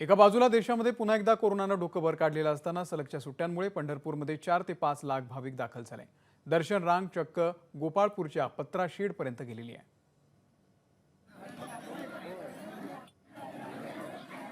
एका बाजूला देशामध्ये पुन्हा एकदा कोरोनानं डोकं वर काढलेलं असताना सलगच्या सुट्ट्यांमुळे पंढरपूरमध्ये चार ते पाच लाख भाविक दाखल झाले. दर्शन रांग चक्क गोपाळपूरच्या पत्रा शेडपर्यंत गेलेली आहे.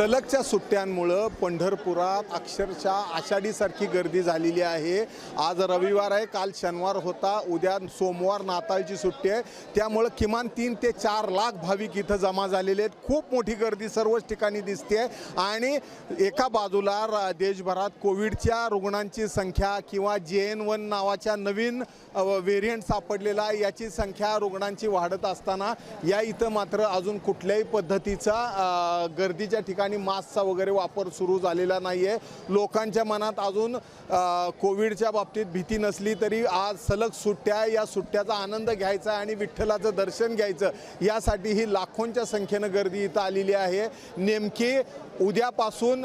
सलगच्या सुट्ट्यांमुळं पंढरपुरात अक्षरशः आषाढीसारखी गर्दी झालेली आहे. आज रविवार आहे काल शनिवार होता उद्या सोमवार नाताळची सुट्टी आहे. त्यामुळं किमान तीन ते चार लाख भाविक इथं जमा झालेले आहेत. खूप मोठी गर्दी सर्वच ठिकाणी दिसते आणि एका बाजूला रा- देशभरात कोविडच्या रुग्णांची संख्या किंवा जे एन वन नावाच्या नवीन व्हेरियंट सापडलेला आहे, याची संख्या रुग्णांची वाढत असताना या इथं मात्र अजून कुठल्याही पद्धतीचा गर्दीच्या ठिकाणी मास्कचा वगैरे वापर सुरू झालेला नाही आहे लोकांच्या मनात अजून कोविडच्या बाबतीत भीती नसली तरी आज सलग सुट्ट्या या सुट्ट्याचा आनंद घ्यायचा आणि विठ्ठलाचं दर्शन घ्यायचं यासाठी ही लाखोंच्या संख्येनं गर्दी इथं आलेली आहे. नेमकी उद्यापासून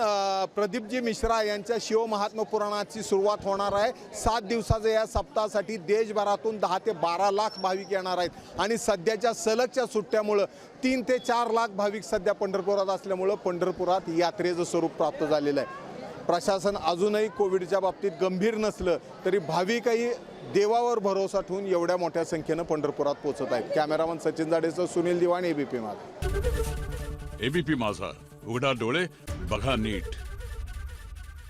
प्रदीपजी मिश्रा यांच्या शिवमहात्मा पुराणाची सुरुवात होणार आहे. सात दिवसाच्या या सप्ताहासाठी देशभरातून दहा ते बारा लाख भाविक येणार आहेत. आणि सध्याच्या सलगच्या सुट्ट्यामुळं तीन ते चार लाख भाविक सध्या पंढरपुरात असल्यामुळं पंढरपुरात यात्रेचं स्वरूप प्राप्त झालेलं आहे. प्रशासन अजूनही कोविडच्या बाबतीत गंभीर नसलं तरी भाविकही देवावर भरोसा ठेवून एवढ्या मोठ्या संख्येनं पंढरपुरात पोहोचत आहेत. Cameraman Sachin जाडेचं Sunil Diwan A B P Majha. A B P Majha. उघडा डोळे बघा नीट.